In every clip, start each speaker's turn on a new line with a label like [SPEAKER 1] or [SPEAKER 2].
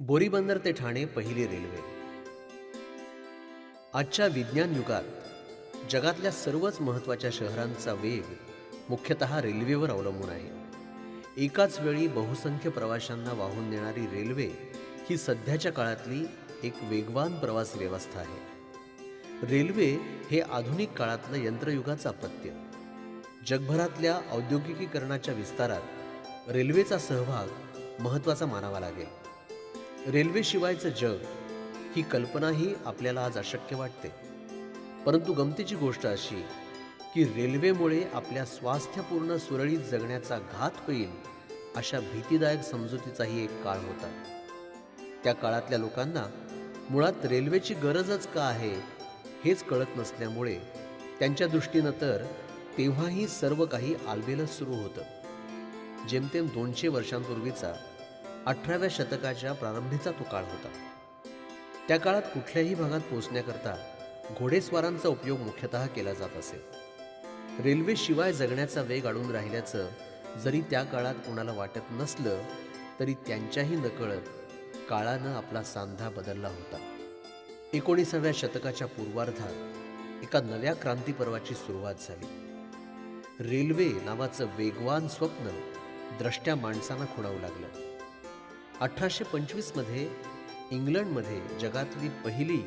[SPEAKER 1] बोरीबंदर ते ठाणे पहिली रेल्वे. आजच्या विज्ञान युगात जगातल्या सर्वच महत्त्वाच्या शहरांचा वेग मुख्यतः रेल्वेवर अवलंबून आहे. एकाच वेळी बहुसंख्य प्रवाशांना वाहून नेणारी रेल्वे ही सध्याच्या काळातली एक वेगवान प्रवासी व्यवस्था आहे. रेल्वे हे आधुनिक काळातलं यंत्रयुगाचं अपत्य. जगभरातल्या औद्योगिकीकरणाच्या विस्तारात रेल्वेचा सहभाग महत्त्वाचा मानावा लागेल. रेल्वेशिवायचं जग ही कल्पनाही आपल्याला आज अशक्य वाटते. परंतु गमतीची गोष्ट अशी की रेल्वेमुळे आपल्या स्वास्थ्यपूर्ण सुरळीत जगण्याचा घात होईल अशा भीतीदायक समजुतीचाही एक काळ होता. त्या काळातल्या लोकांना मुळात रेल्वेची गरजच का आहे हेच कळत नसल्यामुळे त्यांच्या दृष्टीनं तर तेव्हाही सर्व काही आलबेलच सुरू होतं. जेमतेम दोनशे वर्षांपूर्वीचा अठराव्या शतकाच्या प्रारंभीचा तो काळ होता. त्या काळात कुठल्याही भागात पोहोचण्याकरता घोडेस्वारांचा उपयोग मुख्यतः केला जात असे. रेल्वेशिवाय जगण्याचा वेग अडून राहिल्याचं जरी त्या काळात कोणाला वाटत नसलं तरी त्यांच्याही नकळत काळानं आपला सांधा बदलला होता. एकोणीसाव्या शतकाच्या पूर्वार्धात एका नव्या क्रांतीपर्वाची सुरुवात झाली. रेल्वे नावाचं वेगवान स्वप्न द्रष्ट्या माणसांना खुणावू लागलं. अठराशे पंचवीसमध्ये इंग्लंडमध्ये जगातली पहिली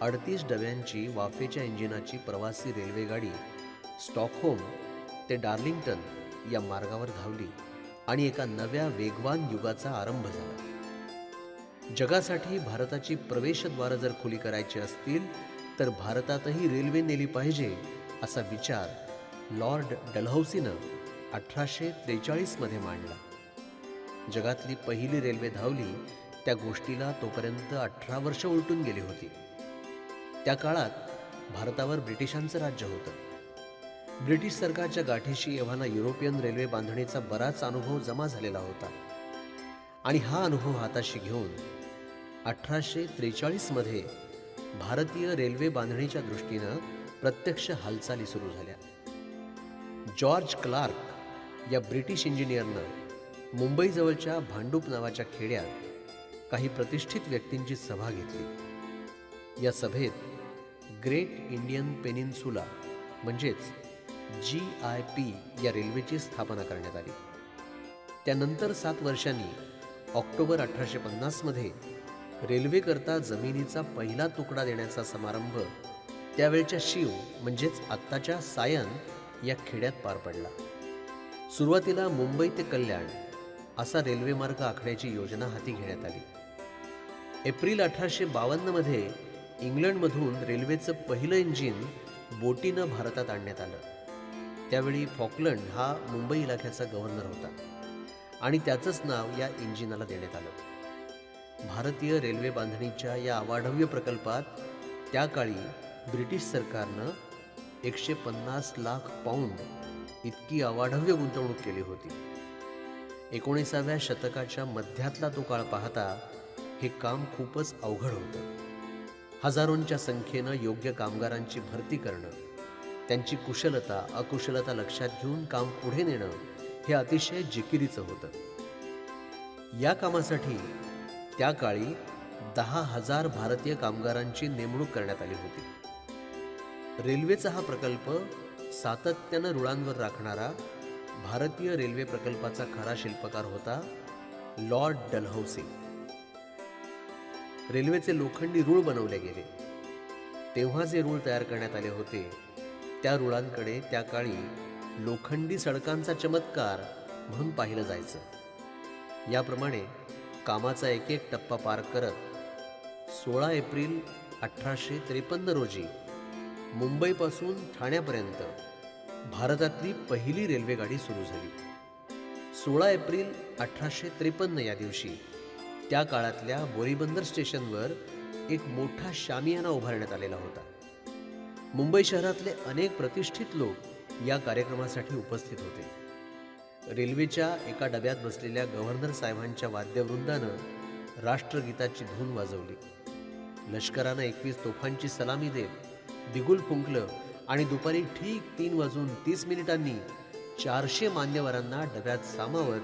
[SPEAKER 1] अडतीस डब्यांची वाफेच्या इंजिनाची प्रवासी रेल्वेगाडी स्टॉकहोम ते डार्लिंग्टन या मार्गावर धावली आणि एका नव्या वेगवान युगाचा आरंभ झाला. जगासाठी भारताची प्रवेशद्वारं जर खुली करायची असतील तर भारतातही रेल्वे नेली पाहिजे असा विचार लॉर्ड डलहौसीनं अठराशे त्रेचाळीसमध्ये मांडला. जगातली पहिली रेल्वे धावली त्या गोष्टीला तोपर्यंत अठरा वर्ष उलटून गेली होती. त्या काळात भारतावर ब्रिटिशांचं राज्य होतं. ब्रिटिश सरकारच्या गाठीशी एव्हाना युरोपियन रेल्वे बांधणीचा बराच अनुभव जमा झालेला होता. आणि हा अनुभव हाताशी घेऊन अठराशे त्रेचाळीसमध्ये भारतीय रेल्वे बांधणीच्या दृष्टीनं प्रत्यक्ष हालचाली सुरू झाल्या. जॉर्ज क्लार्क या ब्रिटिश इंजिनियरनं मुंबईजवळच्या भांडूप नावाच्या खेड्यात काही प्रतिष्ठित व्यक्तींची सभा घेतली. या सभेत ग्रेट इंडियन पेनिन्सुला म्हणजेच जी आय पी या रेल्वेची स्थापना करण्यात आली. त्यानंतर सात वर्षांनी ऑक्टोबर अठराशे पन्नासमध्ये रेल्वेकरता जमिनीचा पहिला तुकडा देण्याचा समारंभ त्यावेळच्या शिव म्हणजेच आत्ताच्या सायन या खेड्यात पार पडला. सुरुवातीला मुंबई ते कल्याण असा रेल्वेमार्ग आखण्याची योजना हाती घेण्यात आली. एप्रिल अठराशे बावन्नमध्ये इंग्लंडमधून रेल्वेचं पहिलं इंजिन बोटीनं भारतात आणण्यात आलं. त्यावेळी फॉकलंड हा मुंबई इलाख्याचा गव्हर्नर होता आणि त्याचंच नाव या इंजिनाला देण्यात आलं. भारतीय रेल्वे बांधणीच्या या अवाढव्य प्रकल्पात त्या काळी ब्रिटिश सरकारनं एकशे पन्नास लाख पाऊंड इतकी अवाढव्य गुंतवणूक केली होती. एकोणीसाव्या शतकाच्या मध्यातला तो काळ पाहता हे काम खूपच अवघड होतं. हजारोंच्या संख्येनं योग्य कामगारांची भरती करणं त्यांची कुशलता अकुशलता लक्षात घेऊन काम पुढे नेणं हे अतिशय जिकिरीचं होतं. या कामासाठी त्या काळी दहा हजार भारतीय कामगारांची नेमणूक करण्यात आली होती. रेल्वेचा हा प्रकल्प सातत्यानं रुळांवर राखणारा भारतीय रेल्वे प्रकल्पाचा खरा शिल्पकार होता लॉर्ड डलहौसी. रेल्वेचे लोखंडी रूळ बनवले गेले. तेव्हा जे रूळ तयार करण्यात आले होते त्या रुळांकडे त्या काळी लोखंडी सडकांचा चमत्कार म्हणून पाहिलं जायचं. याप्रमाणे कामाचा एक एक टप्पा पार करत सोळा एप्रिल अठराशे त्रेपन्न रोजी मुंबईपासून ठाण्यापर्यंत भारतातली पहिली रेल्वेगाडी सुरू झाली. सोळा एप्रिल अठराशे त्रेपन्न या दिवशी. त्या काळातल्या बोरीबंदर स्टेशनवर एक मोठा शामियाना उभारण्यात आलेला होता. मुंबई शहरातले अनेक प्रतिष्ठित लोक या कार्यक्रमासाठी उपस्थित होते. रेल्वेच्या एका डब्यात बसलेल्या गव्हर्नर साहेबांच्या वाद्यवृंदानं राष्ट्रगीताची धून वाजवली. लष्करानं एकवीस तोफांची सलामी देत दिगुल फुंकलं आणि दुपारी ठीक तीन वाजून तीस मिनिटांनी चारशे मान्यवरांना डब्यात सामावत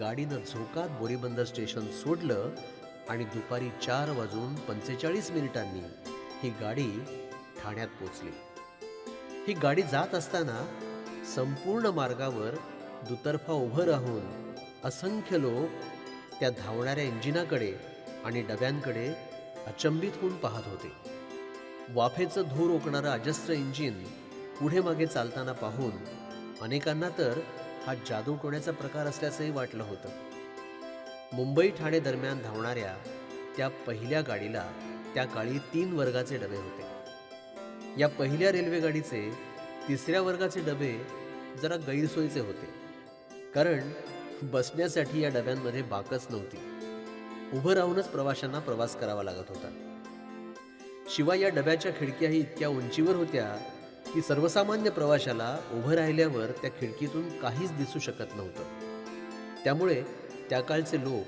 [SPEAKER 1] गाडीनं झोकात बोरीबंदर स्टेशन सोडलं आणि दुपारी चार वाजून पंचेचाळीस मिनिटांनी ही गाडी ठाण्यात पोचली. ही गाडी जात असताना संपूर्ण मार्गावर दुतर्फा उभं राहून असंख्य लोक त्या धावणाऱ्या इंजिनाकडे आणि डब्यांकडे अचंबित होऊन पाहत होते. वाफेचं धूर ओकणारं अजस्त्र इंजिन पुढे मागे चालताना पाहून अनेकांना तर हा जादूटोण्याचा प्रकार असल्याचंही वाटलं होतं. मुंबई ठाणे दरम्यान धावणाऱ्या त्या पहिल्या गाडीला त्या काळी तीन वर्गाचे डबे होते. या पहिल्या रेल्वे गाडीचे तिसऱ्या वर्गाचे डबे जरा गैरसोयीचे होते. कारण बसण्यासाठी या डब्यांमध्ये बाकच नव्हती. उभं राहूनच प्रवाशांना प्रवास करावा लागत होता. शिवाय या डब्याच्या खिडक्याही इतक्या उंचीवर होत्या की सर्वसामान्य प्रवाशाला उभं राहिल्यावर त्या खिडकीतून काहीच दिसू शकत नव्हतं. त्यामुळे त्या काळचे लोक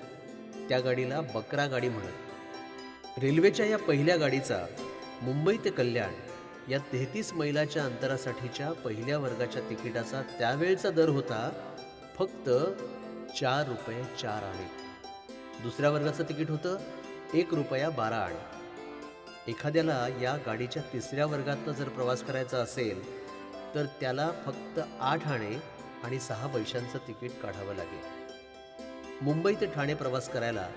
[SPEAKER 1] त्या गाडीला बकरा गाडी म्हणत. रेल्वेच्या या पहिल्या गाडीचा मुंबई ते कल्याण या तेहतीस मैलाच्या अंतरासाठीच्या पहिल्या वर्गाच्या तिकिटाचा त्यावेळचा दर होता फक्त चार रुपये चार आणे. दुसऱ्या वर्गाचं तिकीट होतं एक रुपया बारा आणे. एखाद्याला या गाडीच्या तिसऱ्या वर्गातनं जर प्रवास करायचा असेल तर त्याला फक्त आठ आणे आणि सहा पैशांचं तिकीट काढावं लागेल. मुंबई ते ठाणे प्रवास करायला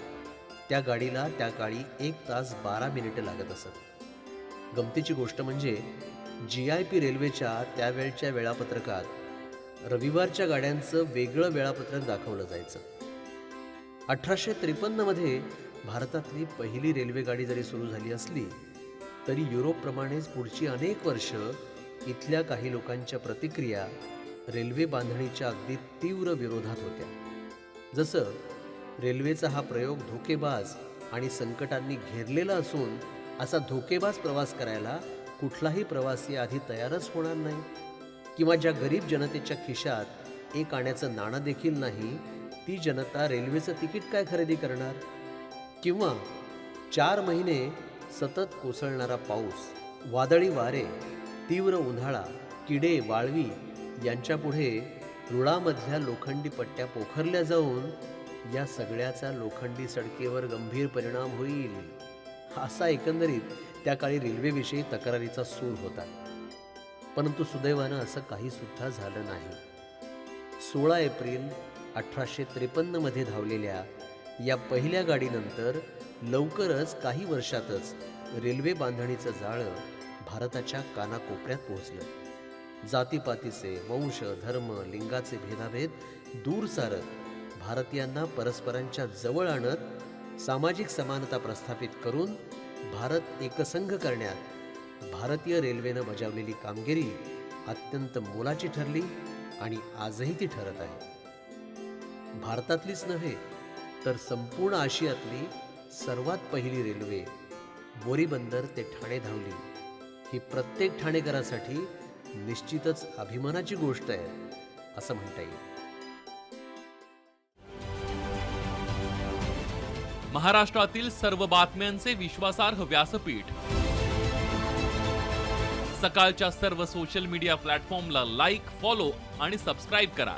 [SPEAKER 1] त्या गाडीला त्या काळी एक तास बारा मिनिटं लागत असत. गमतीची गोष्ट म्हणजे जी आय पी रेल्वेच्या त्यावेळच्या वेळापत्रकात रविवारच्या गाड्यांचं वेगळं वेळापत्रक दाखवलं जायचं. अठराशे त्रेपन्नमध्ये भारतातली पहिली रेल्वेगाडी जरी सुरू झाली असली तरी युरोपप्रमाणेच पुढची अनेक वर्ष इथल्या काही लोकांच्या प्रतिक्रिया रेल्वे बांधणीच्या अगदी तीव्र विरोधात होत्या. जसं रेल्वेचा हा प्रयोग धोकेबाज आणि संकटांनी घेरलेला असून असा धोकेबाज प्रवास करायला कुठलाही प्रवासी आधी तयारच होणार नाही किंवा ज्या गरीब जनतेच्या खिशात एक आण्याचं नाणं देखील नाही ती जनता रेल्वेचं तिकीट काय खरेदी करणार? किंवा चार महिने सतत कोसळणारा पाऊस वादळी वारे तीव्र उन्हाळा किडे वाळवी यांच्यापुढे रुळामधल्या लोखंडी पट्ट्या पोखरल्या जाऊन या सगळ्याचा लोखंडी सडकेवर गंभीर परिणाम होईल. असा एकंदरीत त्या काळी रेल्वेविषयी तक्रारीचा सूर होता. परंतु सुदैवानं असं काही सुद्धा झालं नाही. सोळा एप्रिल अठराशे त्रेपन्नमध्ये धावलेल्या या पहिल्या गाडीनंतर लवकरच काही वर्षातच रेल्वे बांधणीचं जाळं भारताच्या कानाकोपऱ्यात पोहोचलं. जातीपातीचे वंश धर्म लिंगाचे भेदाभेद दूर सारत भारतीयांना परस्परांच्या जवळ आणत सामाजिक समानता प्रस्थापित करून भारत एकसंघ करण्यात भारतीय रेल्वेनं बजावलेली कामगिरी अत्यंत मोलाची ठरली आणि आजही ती ठरत आहे. भारतातलीच नव्हे तर संपूर्ण आशियातली सर्वात पहिली रेल्वे बोरीबंदर ते ठाणे धावली. ही प्रत्येक ठाणेकरासाठी निश्चितच अभिमानाची गोष्ट आहे असं म्हणता येईल.
[SPEAKER 2] महाराष्ट्रातील सर्व बातम्यांचे विश्वासार्ह व्यासपीठ. सकाळच्या सर्व सोशल मीडिया प्लॅटफॉर्मला लाईक फॉलो आणि सबस्क्राईब करा.